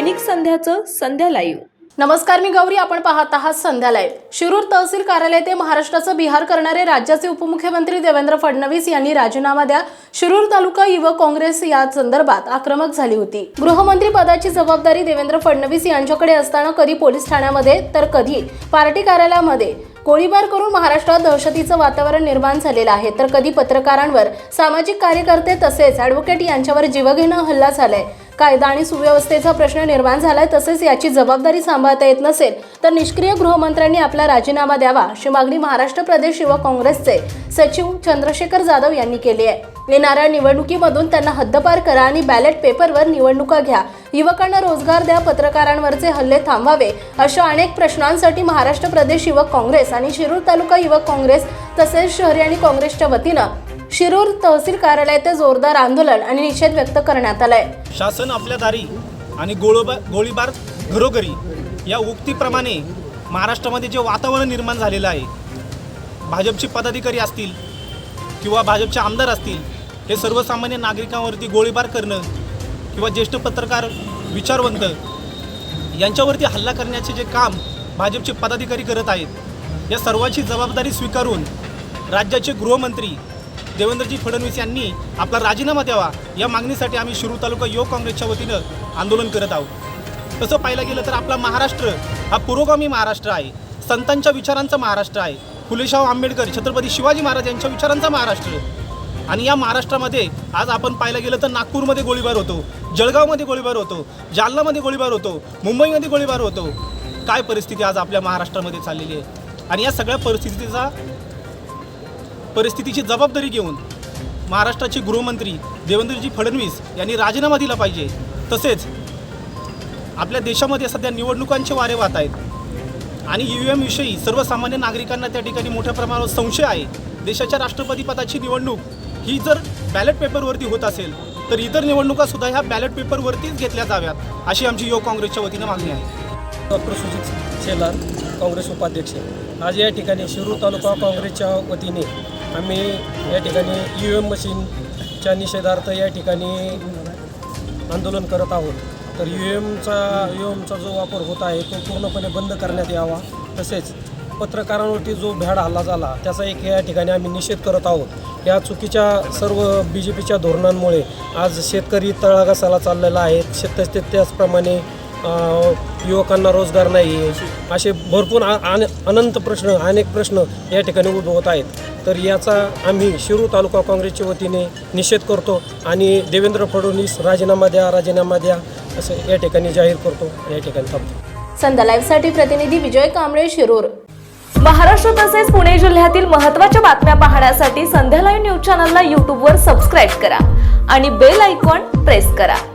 दैनिक संध्याचं संध्या live. नमस्कार मी गौरी. आपण पाहत आहात संध्या लाईव्ह. शिरूर तहसील कार्यालय ते महाराष्ट्राचं बिहार करणारे राज्याचे उपमुख्यमंत्री देवेंद्र फडणवीस यांनी राजीनामा द्या. शिरूर तालुका युवक काँग्रेस या संदर्भात आक्रमक झाली होती. गृहमंत्री पदाची जबाबदारी देवेंद्र फडणवीस यांच्याकडे असताना कधी पोलीस ठाण्यामध्ये? तर कधी? पार्टी कार्यालयामध्ये. गोळीबार करून महाराष्ट्रात दहशतीचं वातावरण निर्माण झालेलं आहे. तर कधी पत्रकारांवर? सामाजिक कार्यकर्ते तसेच ॲडव्होकेट यांच्यावर जीवघेणं हल्ला झालाय. कायदा आणि सुव्यवस्थेचा प्रश्न निर्माण झालाय तसेच याची जबाबदारी सांभाळता येत नसेल तर निष्क्रिय गृहमंत्र्यांनी आपला राजीनामा द्यावा अशी मागणी महाराष्ट्र प्रदेश युवक काँग्रेसचे सचिव चंद्रशेखर जाधव यांनी केली आहे. येणाऱ्या निवडणुकीमधून त्यांना हद्दपार करा आणि बॅलेट पेपरवर निवडणुका घ्या. युवकांना रोजगार द्या पत्रकारांवरचे हल्ले थांबावे अशा अनेक प्रश्नांसाठी महाराष्ट्र प्रदेश युवक काँग्रेस आणि शिरूर तालुका युवक काँग्रेस तसेच शहरी आणि काँग्रेसच्या वतीनं शिरूर तहसील कार्यालयात जोरदार आंदोलन आणि निषेध व्यक्त करण्यात आलाय. शासन आपल्या दारी आणि गोळोबा गोळीबार घरोघरी या उक्तीप्रमाणे महाराष्ट्रामध्ये जे वातावरण निर्माण झालेलं आहे भाजपचे पदाधिकारी असतील किंवा भाजपचे आमदार असतील हे सर्वसामान्य नागरिकांवरती गोळीबार करणं किंवा ज्येष्ठ पत्रकार विचारवंत यांच्यावरती हल्ला करण्याचे जे काम भाजपचे पदाधिकारी करत आहेत या सर्वांची जबाबदारी स्वीकारून राज्याचे गृहमंत्री देवेंद्रजी फडणवीस यांनी आपला राजीनामा द्यावा या मागणीसाठी आम्ही शिरूर तालुका युवक काँग्रेसच्या वतीनं आंदोलन करत आहोत. तसं पाहायला गेलं तर आपला महाराष्ट्र हा पुरोगामी महाराष्ट्र आहे. संतांच्या विचारांचा महाराष्ट्र आहे. फुलेशाह आंबेडकर छत्रपती शिवाजी महाराज यांच्या विचारांचा महाराष्ट्र. आणि या महाराष्ट्रामध्ये आज आपण पाहायला गेलं तर नागपूरमध्ये गोळीबार होतो जळगावमध्ये गोळीबार होतो जालनामध्ये गोळीबार होतो मुंबईमध्ये गोळीबार होतो. काय परिस्थिती आज आपल्या महाराष्ट्रामध्ये चाललेली आहे? आणि या सगळ्या परिस्थितीचा परिस्थितीची जबाबदारी घेऊन महाराष्ट्राचे गृहमंत्री देवेंद्रजी फडणवीस यांनी राजीनामा दिला पाहिजे. तसेच आपल्या देशामध्ये सध्या निवडणुकांचे वारे वाहत आहेत. आणि ई व्ही एमविषयी सर्वसामान्य नागरिकांना त्या ठिकाणी मोठ्या प्रमाणावर संशय आहे. देशाच्या राष्ट्रपतीपदाची निवडणूक ही जर बॅलेट पेपरवरती होत असेल तर इतर निवडणुकासुद्धा ह्या बॅलेट पेपरवरतीच घेतल्या जाव्यात अशी आमची युवक काँग्रेसच्या वतीनं मागणी आहे. डॉक्टर सुजित शेलार काँग्रेस उपाध्यक्ष. आज या ठिकाणी शिरूर तालुका काँग्रेसच्या वतीने आम्ही या ठिकाणी ई एम मशीनच्या निषेधार्थ या ठिकाणी आंदोलन करत आहोत. तर यू एमचा यू एमचा जो वापर होत आहे तो पूर्णपणे बंद करण्यात यावा. तसेच पत्रकारांवरती जो भ्याड हल्ला झाला त्याचा एक या ठिकाणी आम्ही निषेध करत आहोत. या चुकीच्या सर्व बी जे पीच्या धोरणांमुळे आज शेतकरी तळागासाला चाललेला आहे. शेत ते त्याचप्रमाणे युवकांना रोजगार नाही. आहे असे भरपूर आ- अनंत प्रश्न अनेक प्रश्न या ठिकाणी उद्भवत आहेत. तर याचा आम्ही शिरू तालुका काँग्रेसच्या वतीने निषेध करतो आणि देवेंद्र फडणवीस राजीनामा द्या राजीनामा द्या असं या ठिकाणी जाहीर करतो. या ठिकाणी थांबतो. संध्या लाईव्हसाठी प्रतिनिधी विजय कांबळे शिरूर. महाराष्ट्र तसेच पुणे जिल्ह्यातील महत्त्वाच्या बातम्या पाहण्यासाठी संध्या लाईव्ह न्यूज चॅनलला यूट्यूबवर सबस्क्राईब करा आणि बेल आयकॉन प्रेस करा.